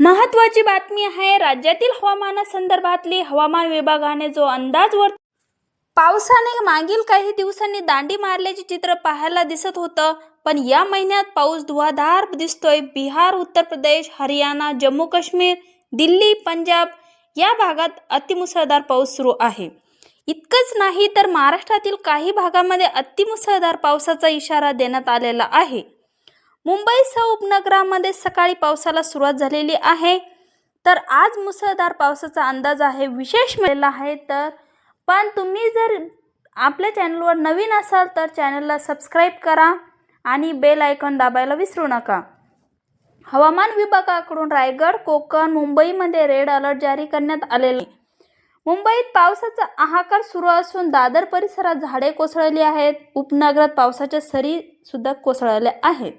महत्त्वाची बातमी आहे राज्यातील हवामानासंदर्भातली हवामान विभागाने जो अंदाज वर पावसाने मागील काही दिवसांनी दांडी मारल्याचे चित्र पाहायला दिसत होतं पण या महिन्यात पाऊस धुवाधार दिसतोय. बिहार उत्तर प्रदेश हरियाणा जम्मू काश्मीर दिल्ली पंजाब या भागात अतिमुसळधार पाऊस सुरू आहे. इतकंच नाही तर महाराष्ट्रातील काही भागामध्ये अतिमुसळधार पावसाचा इशारा देण्यात आलेला आहे. मुंबईसह उपनगरामध्ये सकाळी पावसाला सुरुवात झालेली आहे. तर आज मुसळधार पावसाचा अंदाज आहे विशेष मिळालेला आहे. तर पण तुम्ही जर आपल्या चॅनलवर नवीन असाल तर चॅनलला सबस्क्राईब करा आणि बेल आयकॉन दाबायला विसरू नका. हवामान विभागाकडून रायगड कोकण मुंबईमध्ये रेड अलर्ट जारी करण्यात आलेले मुंबईत पावसाचा आहाकार सुरू असून दादर परिसरात झाडे कोसळली आहेत. उपनगरात पावसाच्या सरी सुद्धा कोसळल्या आहेत.